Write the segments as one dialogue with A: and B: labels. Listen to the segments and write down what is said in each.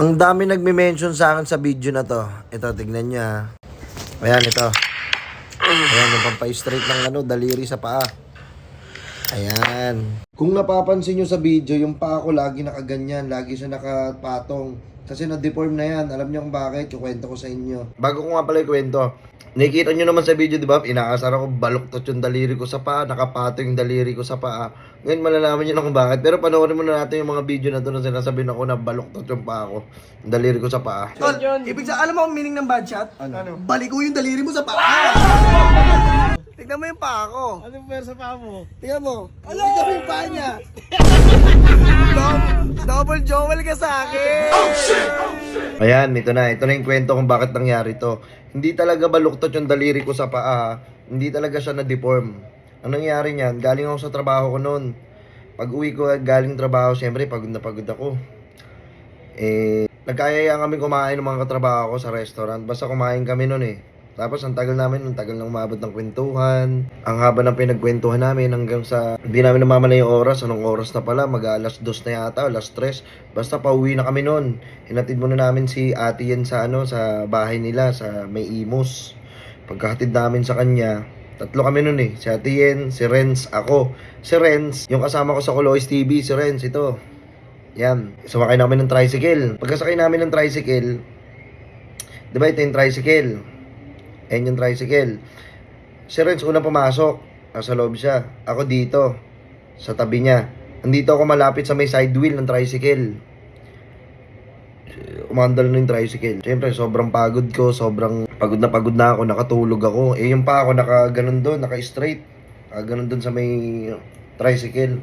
A: Ang dami nagme-mention sa akin sa video na to. Ito, tignan nyo ha. Ayan, ito. Ayan, yung pampay-straight ng ano, daliri sa paa. Ayan. Kung napapansin nyo sa video, yung paa ko lagi nakaganyan. Lagi siya nakapatong. Kasi na-deform na yan. Alam niyo kung bakit? Kukwento ko sa inyo. Bago ko nga pala ikwento, nakikita nyo naman sa video, di ba? Inaasar ako, baluktot yung daliri ko sa paa, nakapato yung daliri ko sa paa. Ngayon malalaman nyo na kung bakit. Pero panoorin muna natin yung mga video na to na sinasabi ako na baluktot yung paa ko. Yung daliri ko sa paa.
B: Tol, ibig sa alam mo ang meaning ng bad shot? Ano? Baliko yung daliri mo sa paa. Tignan mo yung paa ko.
C: Ano yung sa paa mo?
B: Tignan mo. Tignan mo yung paa niya. Dou- Double jowl ka sa akin.
A: Ayan, ito na. Ito na yung kwento kung bakit nangyari to. Hindi talaga baluktot yung daliri ko sa paa. Hindi talaga siya na-deform. Ang nangyari niyan, galing ako sa trabaho ko noon. Pag uwi ko galing trabaho, syempre pagod na pagod ako. Eh, nagkayaya kami kumain ng mga katrabaho ko sa restaurant. Basta kumain kami noon eh. Tapos ang tagal namin, ang tagal nang umabot ng kwentuhan. Ang haba ng pinagkwentuhan namin hanggang sa hindi namin namamala yung oras. Anong oras na pala? Mag alas dos na yata, alas tres. Basta pauwi na kami noon. Hinatid muna namin si ate yan sa ano, sa bahay nila, sa may imos. Pagkahatid namin sa kanya, tatlo kami noon eh. Si ate Yen, si Renz, ako. Si Renz, yung kasama ko sa Colois TV, si Renz, ito. Yan. Sumakay namin ng tricycle. Pagkasakay namin ng tricycle, di ba ito yung tricycle? Ayan yung tricycle. Si Renz unang pumasok. Nasa loob siya. Ako dito. Sa tabi niya. Nandito ako malapit sa may side wheel ng tricycle. Umandal na yung tricycle. Siyempre, sobrang pagod ko. Sobrang pagod na pagod na ako. Nakatulog ako. Eh, yung pa ako naka ganun doon. Naka straight. Naka ganun doon sa may tricycle.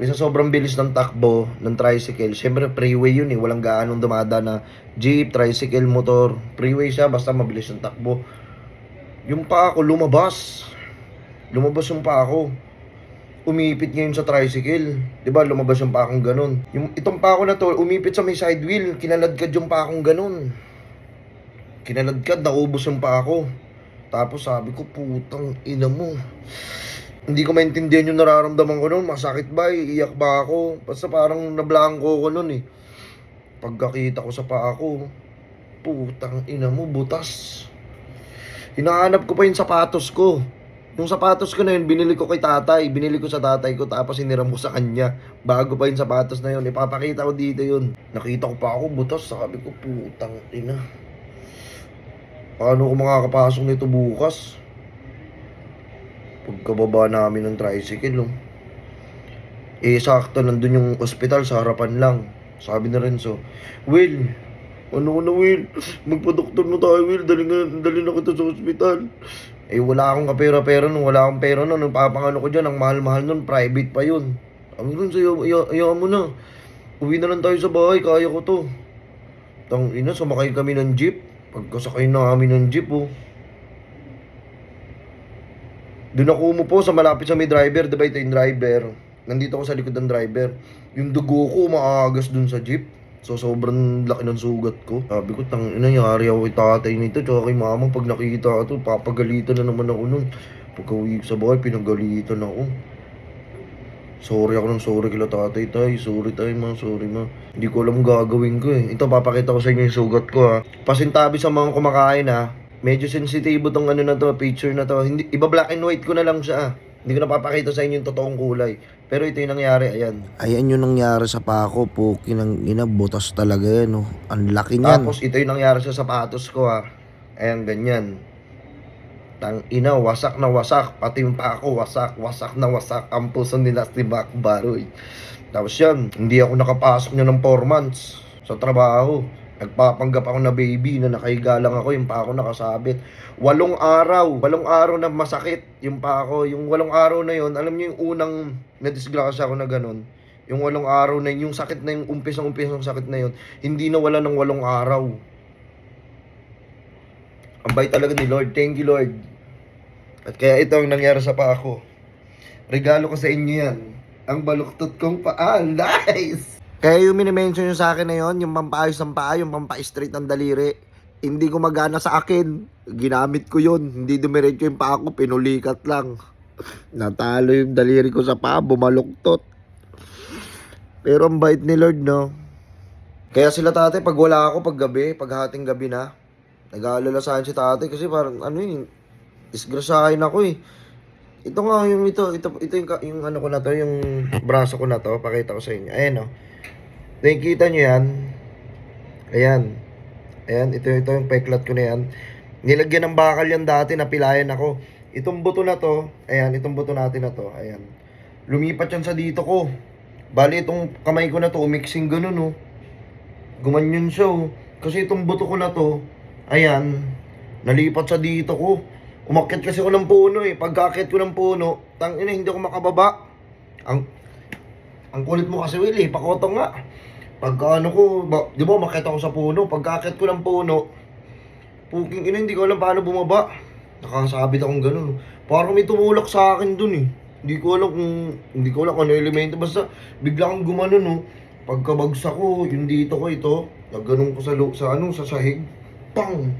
A: Isa sobrang bilis ng takbo ng tricycle. Siyempre, freeway yun eh. Walang gaanong dumada na jeep, tricycle, motor. Freeway siya, basta mabilis yung takbo. Yung pa ako lumabas. Lumabas yung pa ako. Umipit ngayon sa tricycle. 'Di ba lumabas yung pa akong ganun. Yung itong pa ako na to, umipit sa may side wheel. Kinaladkad yung pa akong ganun. Kinaladkad, naubos yung pa ako. Tapos sabi ko, putang ina mo. Hindi ko maintindihan yung nararamdaman ko noon. Masakit ba? Iiyak ba ako? Basta parang nablangko ko noon eh. Pagkakita ko sa paa ko, putang ina mo, butas. Hinahanap ko pa yung sapatos ko. Yung sapatos ko na yun, binili ko kay tatay. Binili ko sa tatay ko, tapos hiniram ko sa kanya. Bago pa yung sapatos na yun, ipapakita ko dito yun. Nakita ko pa ako, butas. Sabi ko, putang ina. Paano ko makakapasok nito bukas? Pagkababa namin ng tricycle, oh. Eh, sakto, nandun yung ospital sa harapan lang. Sabi na rin so, Will, ano na Will? Magpa-doktor na tayo Will, dali, nga, dali na kita sa ospital. Eh, wala akong kapera-pera nun, wala akong pera nun. Nagpapangano ko dyan, ang mahal-mahal nun, private pa yun. Ang rin sa'yo, iyaan mo na. Uwi na lang tayo sa bahay, kaya ko to. Tang ina, sumakay kami ng jeep. Pagkasakay na kami ng jeep, oh. Doon ako umupo sa malapit sa may driver, diba ito yung driver. Nandito ako sa likod ng driver. Yung dugo ko maagas dun sa jeep. So sobrang laki ng sugat ko. Sabi ko, tang ina, yari ako kay tatay nito. Tsaka kay mama, pag nakikita ko to, papagalitan na naman ako nun. Pagka uwi sa bahay, pinagalitan ako. Sorry ako ng sorry kila tatay tay. Sorry tay ma, sorry ma. Hindi ko alam gagawin ko eh. Ito, papakita ko sa inyo yung sugat ko ha. Pasintabi sa mga kumakain ha. Medyo sensitibo tong ano na to, picture na to. Hindi, iba black and white ko na lang siya ah. Hindi ko napapakita sa inyo yung totoong kulay. Pero ito yung nangyari, ayan.
D: Ayan yung nangyari sa pako, puki ng ina, butas talaga yan, oh. Ang laki niyan.
A: Tapos ito yung nangyari sa sapatos ko ha. Ayan, ganyan. Tang ina, wasak na wasak. Pati yung pa ako, wasak, wasak na wasak. Ang puso nila si Mac Baroy. Tapos yan, hindi ako nakapasok niya ng 4 months sa trabaho. Nagpapanggap ako na baby na nakahiga lang ako, yung pa ako nakasabit. Walong araw, walong araw na masakit yung pa ako. Yung walong araw na yon alam niyo yung unang na-disgrasya ako na ganun. Yung walong araw na yun, yung sakit na yung umpisang-umpisang sakit na yun, hindi na wala ng walong araw. Ang bait talaga ni Lord. Thank you, Lord. At kaya ito ang nangyari sa paa ko. Regalo ko sa inyo yan. Ang baluktot kong paa. Nice!
D: Kaya yung minimension nyo sa akin na yon, yung pampaayos ng paa, yung pampa-straight ng daliri, hindi gumagana sa akin. Ginamit ko yun. Hindi dumiretso yung paa ko, pinulikat lang. Natalo yung daliri ko sa paa, bumaluktot. Pero ang bait ni Lord, no?
A: Kaya sila tatay, pag wala ako, pag gabi, pag hating gabi na, nag-aalala sa si tatay kasi parang ano yun, disgrasahin ako eh. Ito nga yung ito, ito, ito yung, yung ano ko na to, yung braso ko na to, pakita ko sa inyo. Ayan o. Nakikita nyo yan? Ayan. Ayan, ito, ito yung peklat ko na yan. Nilagyan ng bakal yan dati, napilayan ako. Itong buto na to, ayan, itong buto natin na to, ayan. Lumipat yan sa dito ko. Bali, itong kamay ko na to, umixing ganun, oh. Gumanyan siya, oh. Kasi itong buto ko na to, ayan, nalipat sa dito ko. Umakyat kasi ako ng puno, eh. Pagkakit ko ng puno, tang ina, hindi ako makababa. Ang, ang kulit mo kasi, Will, eh. Pakotong nga. Pagka ano ko, ba, di ba, umakyat ako sa puno. Pagkakit ko ng puno, puking ina, hindi ko alam paano bumaba. Nakakasabit akong ganun. Parang may tumulak sa akin dun, eh. Hindi ko alam kung, hindi ko alam kung ano elemento. Basta, bigla akong gumanon, no. Pagkabagsak ko, yung dito ko ito, nagganon ko sa, lo- sa ano, sa sahig. Pang!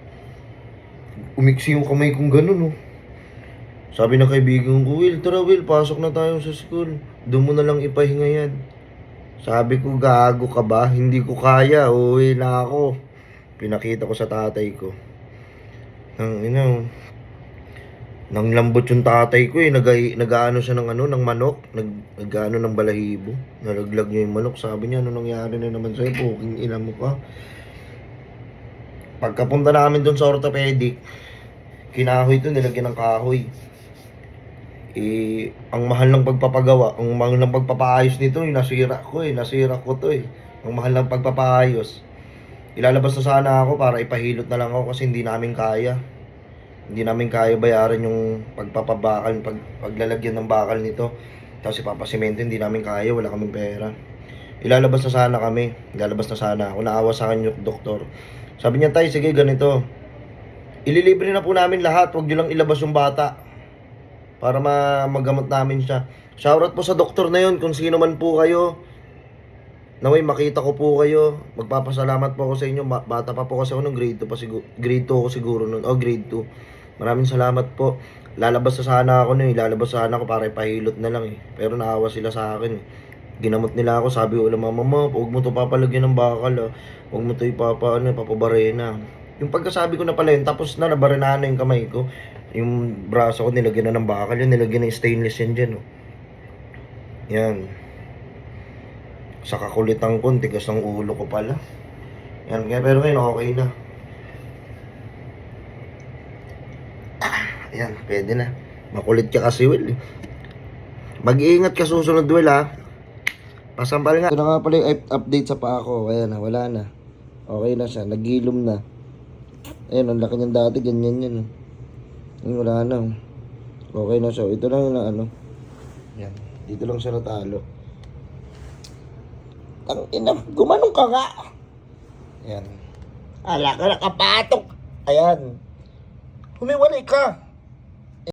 A: Umiksi yung kamay kong ganun, no. Sabi ng kaibigan ko, Will, tara Will, pasok na tayo sa school. Doon mo na lang ipahinga yan. Sabi ko, gago ka ba? Hindi ko kaya, uwi na ako. Pinakita ko sa tatay ko. Nang, you know, nang lambot yung tatay ko eh. Nag, nag-ano siya ng ano, ng manok. Nag, nag-ano ng balahibo. Nalaglag niya yung manok. Sabi niya, ano nangyari na naman sa'yo? Puking ina mo ka. Pagkapunta namin doon sa orthopedic, kinahoy to, nilagyan ng kahoy. Eh, ang mahal ng pagpapagawa, ang mahal ng pagpapaayos nito, eh, nasira ko eh, nasira ko to eh. Ang mahal ng pagpapaayos. Ilalabas na sana ako para ipahilot na lang ako kasi hindi namin kaya. Hindi namin kaya bayaran yung pagpapabakal, pag, paglalagyan ng bakal nito. Tapos ipapasimento, hindi namin kaya, wala kaming pera. Ilalabas na sana kami, ilalabas na sana ako. Naawa sa akin yung doktor. Sabi niya, tay, sige, ganito. Ililibre na po namin lahat, huwag niyo lang ilabas yung bata para ma magamot namin siya. Shoutout po sa doktor na yun kung sino man po kayo. Naway makita ko po kayo. Magpapasalamat po ako sa inyo. Bata pa po kasi ako nung grade 2 pa siguro. Grade 2 ako siguro nun. Oh, grade 2. Maraming salamat po. Lalabas na sana ako nun. eh. Lalabas sana ako para ipahilot na lang eh. Pero naawa sila sa akin eh. Ginamot nila ako. Sabi ko lang, mama mo, huwag mo to papalagyan ng bakal ah. Huwag mo to ipapa, ano, papabarena. Yung pagkasabi ko na pala yun, tapos na, nabarenahan na yung kamay ko. Yung braso ko, nilagyan na ng bakal yun, nilagyan ng stainless yan dyan, oh. Yan. Sa kakulitan ko, tigas ng ulo ko pala. Yan, kaya pero ngayon okay na. Ah, pwede na. Makulit ka kasi, Will. eh. Mag-iingat ka susunod, Will, ha? Pasampal nga. Ito na nga pala yung up- update sa paa ko. Ayan na, wala na. Okay na siya, nagilom na. Ayan, ang laki niyang dati, ganyan yan. oh. Ayun, wala na. Okay na siya. Ito lang yung ano. Yan. Dito lang siya natalo. Ang ina, gumanong ka nga. Yan. Ala ka nakapatok. Ayan. Humiwalay ka.